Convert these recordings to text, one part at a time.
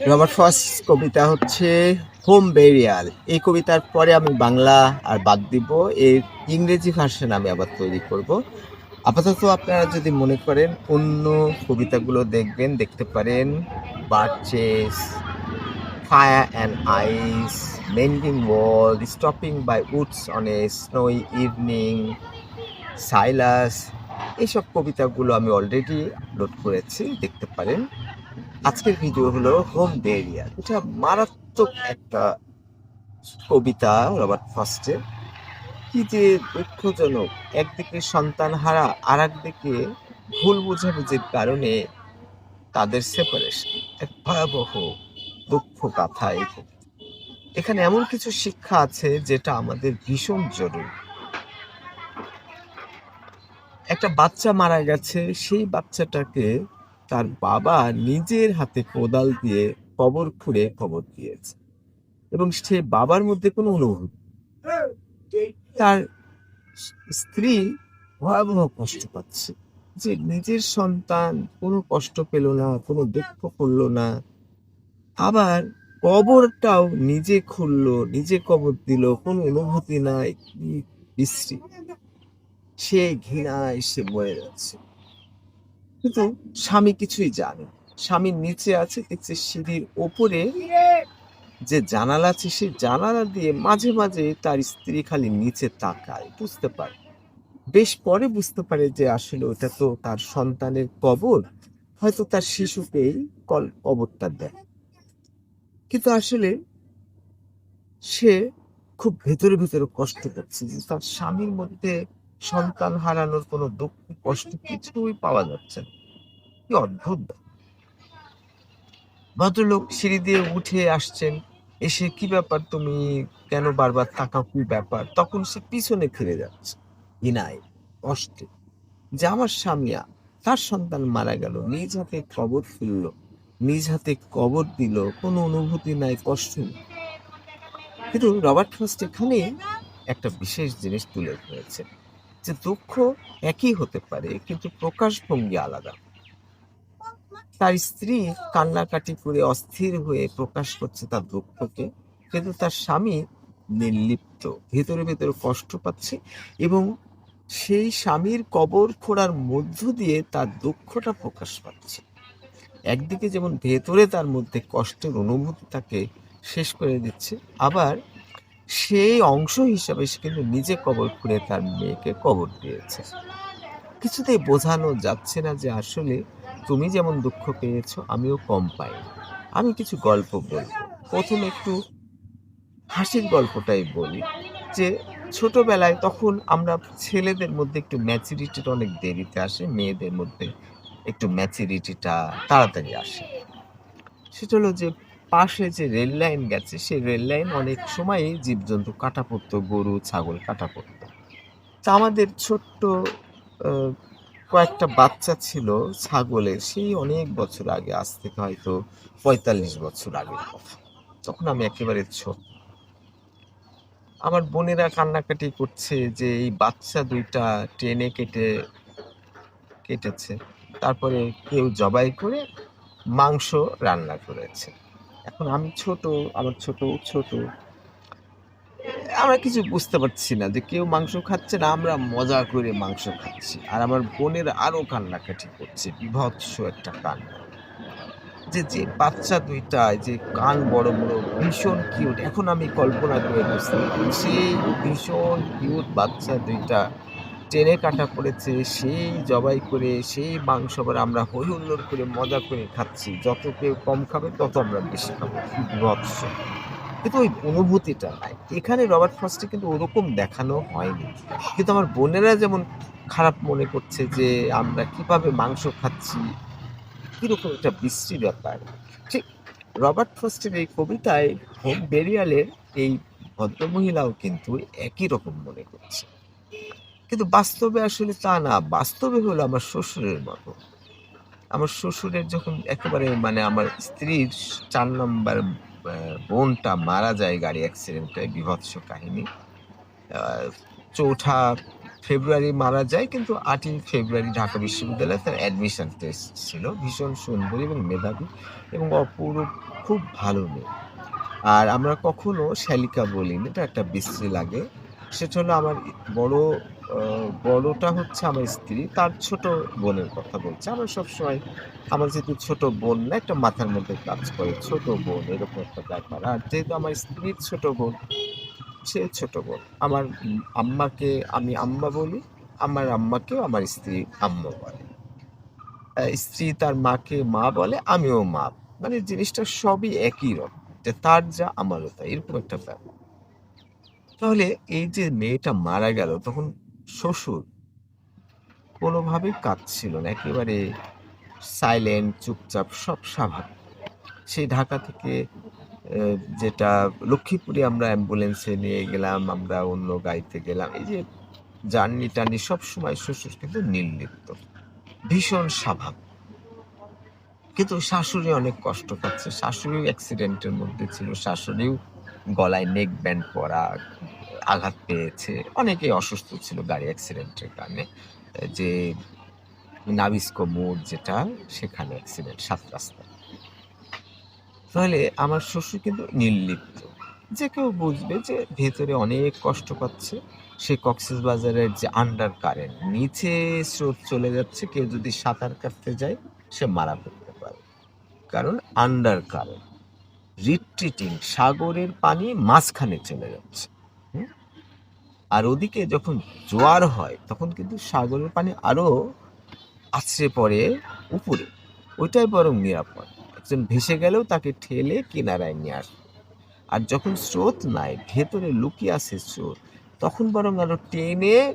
Robert frost কবিতা হচ্ছে home burial এই কবিতার পরে আমি বাংলা আর বাদ দিব। এর ইংরেজি ভার্সন আমি আবার তৈরি করব। আপাতত আপনারা যদি মনে করেন, অন্য কবিতাগুলো দেখবেন, দেখতে পারেন। Birches fire and ice mending wall stopping by woods on a snowy evening Silas এইসব কবিতাগুলো আমি অলরেডি আপলোড করেছি, দেখতে পারেন। আজকের ভিডিও হলো হোম বেরিয়াল এটা মারাত্মক একটা কবিতা, রবার্ট ফার্স্টের কি যে দুঃখজনক। একদিকে সন্তান হারা আর একদিকে ভুল বোঝাবুঝির কারণে তাদের সেপারেশন এক ভয়াবহ দুঃখ কবিতা। এখানে এমন কিছু শিক্ষা আছে যেটা আমাদের ভীষণ জরুরি। একটা বাচ্চা মারা গেছে, সেই বাচ্চাটাকে তার বাবা নিজের হাতে কোদাল দিয়ে কবর খুঁড়ে কবর দিয়েছে। এবং সে বাবার মধ্যে কোনো অনুভূতি তার স্ত্রী ভয়াবহ কষ্ট পাচ্ছে যে নিজের সন্তান কোনো কষ্ট পেল না, কোনো দুঃখ করল না। আবার কবরটাও নিজে খুললো, নিজে কবর দিল, কোনো অনুভূতি নাই, কি বিশ্রী। সে ঘৃণায় সে বয়ে যাচ্ছে। কিন্তু স্বামী কিছুই জানে স্বামীর নিচে আছে দেখছে সিঁড়ির ওপরে যে জানালা আছে, সেই জানালা দিয়ে মাঝে মাঝে তার স্ত্রী খালি নিচে তাকায়, বুঝতে পারে। বেশ পরে বুঝতে পারে যে আসলে ওটা তো তার সন্তানের কবর, হয়তো তার শিশুকেই কল, কবরটা দেয়। কিন্তু আসলে সে খুব ভেতরে ভেতরে কষ্ট করছে যে তার স্বামীর মধ্যে সন্তান হারানোর কোনো দুঃখ, কষ্ট কিছুই পাওয়া যাচ্ছে না। কি অদ্ভুত। ভদ্রলোক সিঁড়ি দিয়ে উঠে আসছেন। এসে কি ব্যাপার, তুমি কেন বারবার তাকাও, কি ব্যাপার? তখন সে পিছনে ফিরে যাচ্ছে। ঘৃণায় কষ্টে। যে আমার স্বামী তার সন্তান মারা গেল। নিজ হাতে কবর ফিরল। নিজ হাতে কবর দিল। কোনো অনুভূতি নাই, কষ্ট নেই। কিন্তু রবার্ট ফার্স্ট এখানে একটা বিশেষ জিনিস তুলে ধরেছে। যে দুঃখ একই হতে পারে, কিন্তু প্রকাশভঙ্গি আলাদা। তার স্ত্রী কান্নাকাটি করে অস্থির হয়ে প্রকাশ করছে তার দুঃখকে, কিন্তু তার স্বামী নির্লিপ্ত, ভেতরে ভেতরে কষ্ট পাচ্ছে এবং সেই স্বামীর কবর খোঁড়ার মধ্য দিয়ে তার দুঃখটা প্রকাশ পাচ্ছে। একদিকে যেমন ভেতরে তার মধ্যে কষ্টের অনুভূতি তাকে শেষ করে দিচ্ছে, আবার সেই অংশ হিসাবে সে কিন্তু নিজে কবর খুঁড়ে তার মেয়েকে কবর দিয়েছে। কিছুতেই বোঝানো যাচ্ছে না যে আসলে তুমি যেমন দুঃখ পেয়েছ, আমিও কম পাই আমি কিছু গল্প বলব। প্রথমে একটু হাসির গল্পটাই বলি যে, ছোটবেলায় তখন আমরা ছেলেদের মধ্যে একটু ম্যাচুরিটিটা অনেক দেরিতে আসে, মেয়েদের মধ্যে একটু ম্যাচুরিটিটা তাড়াতাড়ি আসে। সেটা হলো যে পাশে যে রেল লাইন গেছে, সেই রেল লাইন অনেক সময়ই জীবজন্তু কাটা পড়তো, গরু, ছাগল কাটা পড়তো। তা আমাদের ছোট্ট কয়েকটা বাচ্চা ছিল ছাগলের, সেই অনেক বছর আগে, আজ থেকে হয়তো পঁয়তাল্লিশ বছর আগের কথা। তখন আমি একেবারে ছোট। আমার বোনেরা কান্নাকাটি করছে যে এই বাচ্চা দুইটা ট্রেনে কেটে, কেটেছে। তারপরে কেউ জবাই করে মাংস রান্না করেছে। এখন আমি ছোট, আমার ছোট ছোট। আমরা কিছু বুঝতে পারছি না যে কেউ মাংস খাচ্ছে না, আমরা মজা করে মাংস খাচ্ছি। আর আমার বোনের আরও কান্নাকাটি করছে, বিভৎস একটা কান্না। যে যে বাচ্চা দুইটা যে কান বড় বড়, ভীষণ কিউট এখন আমি কল্পনা করে বুঝতে পারি সেই ভীষণ কিউট বাচ্চা দুইটা। টেনে কাটা পড়েছে সেই জবাই করে, সেই মাংস আবার আমরা হই হুল্লোড় করে মজা করে খাচ্ছি। যত কেউ কম খাবে, তত আমরা বেশি খাব। বিভৎস কিন্তু ওই অনুভূতিটা নাই এখানে রবার্ট ফ্রস্টে কিন্তু ওরকম দেখানো হয়নি। কিন্তু আমার বোনেরা যেমন খারাপ মনে করছে যে, আমরা কীভাবে মাংস খাচ্ছি, কীরকম একটা বিশ্রী ব্যাপার। ঠিক রবার্ট ফ্রস্টের এই কবিতায় হোম বেরিয়ালের এই ভদ্রমহিলাও কিন্তু একই রকম মনে করছে। কিন্তু বাস্তবে আসলে তা না। বাস্তবে হলো আমার শ্বশুরের মতো। আমার শ্বশুরের যখন একেবারে মানে আমার স্ত্রীর চার নম্বর বোনটা মারা যায় গাড়ি অ্যাক্সিডেন্টে বিভৎস কাহিনী। চৌঠা ফেব্রুয়ারি মারা যায় কিন্তু আটই ফেব্রুয়ারি ঢাকা বিশ্ববিদ্যালয়ে তার অ্যাডমিশন টেস্ট ছিল। ভীষণ সুন্দরী এবং মেধাবী এবং অপূর্ব খুব ভালো মেয়ে। আর আমরা কখনো শ্যালিকা বলি না এটা একটা বিশ্রী লাগে। সেটা হলো আমার বড় বড়টা হচ্ছে আমার স্ত্রী, তার ছোট বোনের কথা বলছে। আমরা সবসময় আমার যেহেতু ছোট বোন না, একটা মাথার মধ্যে কাজ করে, ছোট বোন, এরকম একটা ব্যাপার। আর যেহেতু আমার স্ত্রীর ছোট বোন, সে ছোট বোন। আমার আম্মাকে আমি আম্মা বলি, আমার আম্মাকেও আমার স্ত্রী আম্মা বলে। স্ত্রী তার মাকে মা বলে, আমিও মা। মানে জিনিসটা সবই একই রকম, যে তার যা, আমারও তাই, এরকম একটা ব্যাপার। তাহলে এই যে মেয়েটা মারা গেল, তখন শ্বশুর কোনোভাবেই কাঁদছিল না, একেবারে সাইলেন্ট চুপচাপ, সব স্বাভাবিক। সেই ঢাকা থেকে যেটা লক্ষ্মীপুরে আমরা অ্যাম্বুলেন্সে নিয়ে গেলাম, আমরা অন্য গাড়িতে গেলাম, এই যে জার্নি টার্নি সবসময় শ্বশুর কিন্তু নির্লিপ্ত, ভীষণ স্বাভাবিক। কিন্তু শাশুড়ি অনেক কষ্ট পাচ্ছে, শাশুড়িও অ্যাক্সিডেন্টের মধ্যে ছিল, শাশুড়িও গলায় নেক ব্যান্ড পরা, আঘাত পেয়েছে। অনেকেই অসুস্থ ছিল গাড়ি অ্যাক্সিডেন্টের কারণে। যে নাবিস্কো মোড় যেটা, সেখানে অ্যাক্সিডেন্ট, সাত রাস্তা। তাহলে আমার শ্বশুর কিন্তু নির্লিপ্ত। যে কেউ বুঝবে যে ভেতরে অনেক কষ্ট পাচ্ছে। সে কক্সেস বাজারের যে আন্ডার কারেন্ট নিচে স্রোত চলে যাচ্ছে, কেউ যদি সাঁতার কাটতে যায়, সে মারা পড়তে পারে। কারণ আন্ডার কারেন্ট রিট্রিটিং সাগরের পানি মাঝখানে চলে যাচ্ছে। আর ওদিকে যখন জোয়ার হয়, তখন কিন্তু সাগরের পানি আরও আছড়ে পড়ে উপরে। ওইটাই বরং নিরাপদ। একজন ভেসে গেলেও তাকে ঠেলে কিনারায় নিয়ে আসবে। আর যখন স্রোত নাই, ভেতরে লুকিয়ে আছে স্রোত, তখন বরং আরও টেনে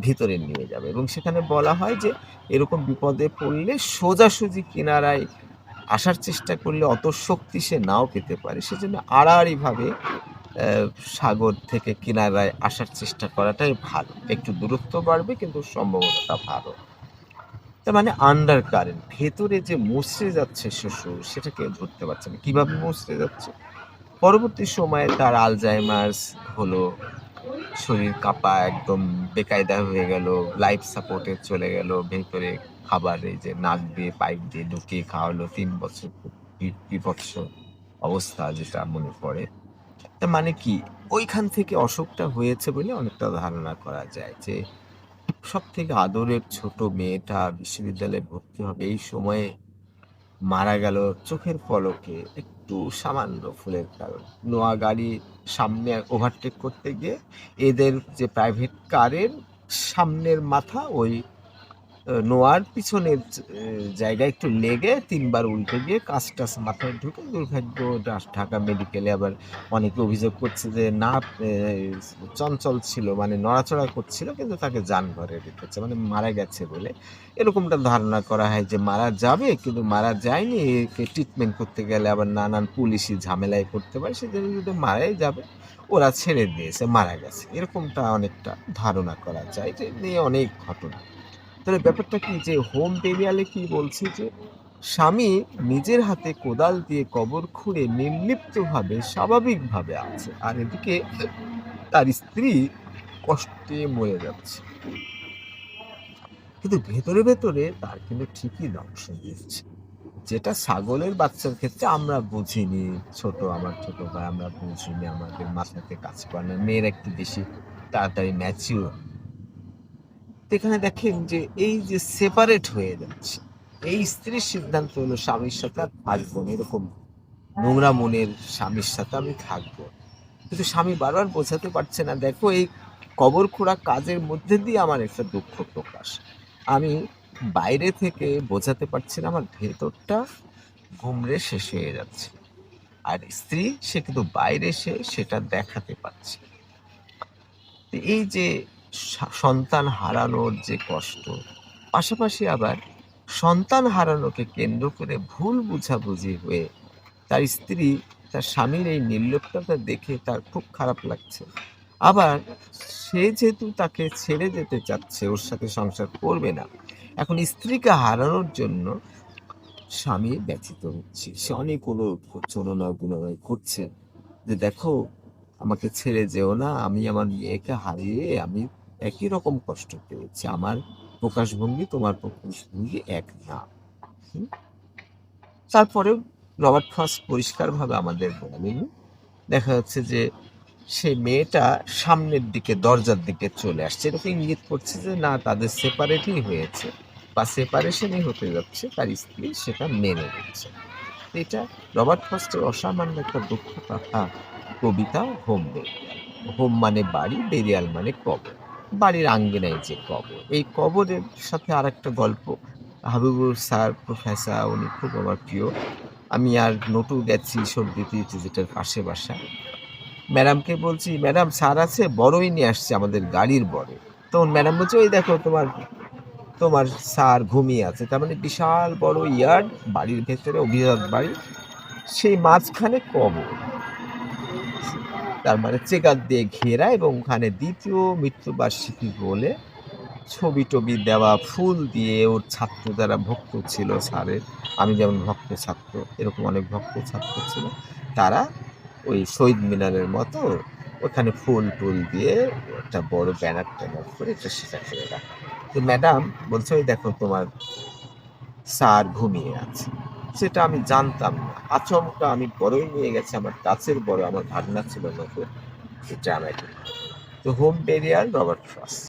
ভিতরে নিয়ে যাবে। এবং সেখানে বলা হয় যে, এরকম বিপদে পড়লে সোজাসুজি কিনারায় আসার চেষ্টা করলে অত শক্তি সে নাও পেতে পারে। সেজন্য আড়াআড়িভাবে সাগর থেকে কিনারায় আসার চেষ্টা করাটাই ভালো। একটু দূরত্ব বাড়বে, কিন্তু সম্ভাবনাটা ভালো। তার মানে আন্ডার কারেন্ট ভেতরে যে মুচড়ে যাচ্ছে শ্বশুর সেটা কেউ ধরতে পারছে না। কীভাবে মুচড়ে যাচ্ছে? পরবর্তী সময়ে তার আলজাইমার্স হলো, শরীর কাঁপা একদম বেকায়দা হয়ে গেল লাইফ সাপোর্টে চলে গেল, ভেতরে খাবার যে নাক দিয়ে পাইপ দিয়ে ঢুকিয়ে খাওয়ালো তিন বছর খুব বি- বিভৎস অবস্থা যেটা মনে পড়ে। তার মানে কি, ওইখান থেকে অসুখটা হয়েছে বলে অনেকটা ধারণা করা যায় যে সব থেকে আদরের ছোট মেয়েটা বিশ্ববিদ্যালয়ে ভর্তি হবে এই সময়ে মারা গেল চোখের পলকে একটু সামান্য ফুলের কারণ। নোয়া গাড়ি সামনে ওভারটেক করতে গিয়ে এদের যে প্রাইভেট কারের সামনের মাথা ওই নোয়ার পিছনের জায়গায় একটু লেগে তিনবার উল্টে গিয়ে কাজ টাস মাথায় ঢুকে দুর্ভাগ্য ঢাকা মেডিকেলে আবার অনেকে অভিযোগ করছে যে, না চঞ্চল ছিল মানে নড়াচড়া করছিল, কিন্তু তাকে যান ঘরে রেখেছে মানে মারা গেছে বলে। এরকমটা ধারণা করা হয় যে, মারা যাবে, কিন্তু মারা যায়নি, একে ট্রিটমেন্ট করতে গেলে আবার নানান পুলিশি ঝামেলায় করতে পারে, সেজন্য যদি মারাই যাবে, ওরা ছেড়ে দিয়েছে, মারা গেছে। এরকমটা অনেকটা ধারণা করা যায়, যে নিয়ে অনেক ঘটনা। তাহলে ব্যাপারটা কি যে হোম বেরিয়ালে কি বলছে যে স্বামী নিজের হাতে কোদাল দিয়ে কবর খুঁড়ে নির্লিপ্তভাবে, স্বাভাবিকভাবে আছে আর এদিকে তার স্ত্রী কষ্টে মরে যাচ্ছে। কিন্তু ভেতরে ভেতরে তার কিন্তু ঠিকই ধ্বংস দিচ্ছে যেটা ছাগলের বাচ্চার ক্ষেত্রে আমরা বুঝিনি, ছোট আমার ছোট ভাই, আমরা বুঝিনি, আমাদের মাথাতে কাজ করে না, মেয়ের একটু বেশি তাড়াতাড়ি ম্যাচিওর এখানে দেখেন যে এই যে সেপারেট হয়ে যাচ্ছে। এই স্ত্রীর সিদ্ধান্ত হলো স্বামীর সাথে আর থাকব এরকম নোংরা মনের স্বামীর সাথে আমি থাকব। কিন্তু স্বামী বারবার বোঝাতে পারছে না, দেখো এই কবর খোঁড়া কাজের মধ্যে দিয়ে আমার একটা দুঃখ প্রকাশ। আমি বাইরে থেকে বোঝাতে পারছি না, আমার ভেতরটা ঘুমড়ে শেষ হয়ে যাচ্ছে। আর স্ত্রী, সে কিন্তু বাইরে সে সেটা দেখাতে পারছে। তো এই যে সন্তান হারানোর যে কষ্ট। পাশাপাশি আবার সন্তান হারানোকে কেন্দ্র করে ভুল বুঝাবুঝি হয়ে তার স্ত্রী, তার স্বামীর এই নির্লিপ্ততা দেখে তার খুব খারাপ লাগছে। আবার সে যেহেতু তাকে ছেড়ে যেতে চাচ্ছে, ওর সাথে সংসার করবে না, এখন স্ত্রীকে হারানোর জন্য স্বামী ব্যথিত হচ্ছে। সে অনেক অনুনয় গুণনয় করছে যে, দেখো, আমাকে ছেড়ে যেও না, আমি আমার মেয়েকে হারিয়ে আমি একই রকম কষ্ট পেয়েছি। আমার প্রকাশভঙ্গি তোমার প্রকাশভঙ্গি এক না। হুম? তারপরেও রবার্ট ফার্স্ট পরিষ্কারভাবে আমাদের বলেনি। দেখা যাচ্ছে যে সেই মেয়েটা সামনের দিকে, দরজার দিকে চলে আসছে। এরকম ইঙ্গিত করছে যে না, তাদের সেপারেটই হয়েছে বা সেপারেশনই হতে যাচ্ছে, তার স্ত্রী সেটা মেনে নিচ্ছে। এটা রবার্ট ফার্স্টের অসামান্য একটা কথা কবিতা হোম হোম মানে বাড়ি, বেরিয়াল মানে কবর। বাড়ির আঙ্গিনায় যে কবর, এই কবরের সাথে আর একটা গল্প। হাবিবুর স্যার, প্রফেসর, উনি খুব আমার প্রিয়। আমি আর নটু গেছি সর্দিতে যেটার পাশে বাসা। ম্যাডামকে বলছি, ম্যাডাম, স্যার আছে, বড়ই নিয়ে আসছে আমাদের গাড়ির বড় তখন ম্যাডাম বলছে, ওই দেখো, তোমার তোমার স্যার ঘুমিয়ে আছে। তার মানে বিশাল বড় ইয়ার্ড, বাড়ির ভেতরে অভিজাত বাড়ি। সেই মাঝখানে কবর। তার মানে চেকার দিয়ে ঘেরা এবং ওখানে দ্বিতীয় মৃত্যুবার্ষিকী বলে ছবি টবি দেওয়া, ফুল দিয়ে ওর ছাত্র যারা ভক্ত ছিল স্যারের, আমি যেমন ভক্ত ছাত্র, এরকম অনেক ভক্ত ছাত্র ছিল, তারা ওই শহীদ মিনারের মতো ওখানে ফুল টুল দিয়ে একটা বড় ব্যানার ট্যানার করে এটা সেটা করে রাখা। তো ম্যাডাম বলছে, ওই দেখো তোমার স্যার ঘুমিয়ে আছে। সেটা আমি জানতাম না। আচমকা আমি বড়ই নিয়ে গেছে, আমার কাছের বড় আমার ভাগনা ছিল নতুন আমার তো হোম বেরিয়ার রবার্ট ফ্রস্ট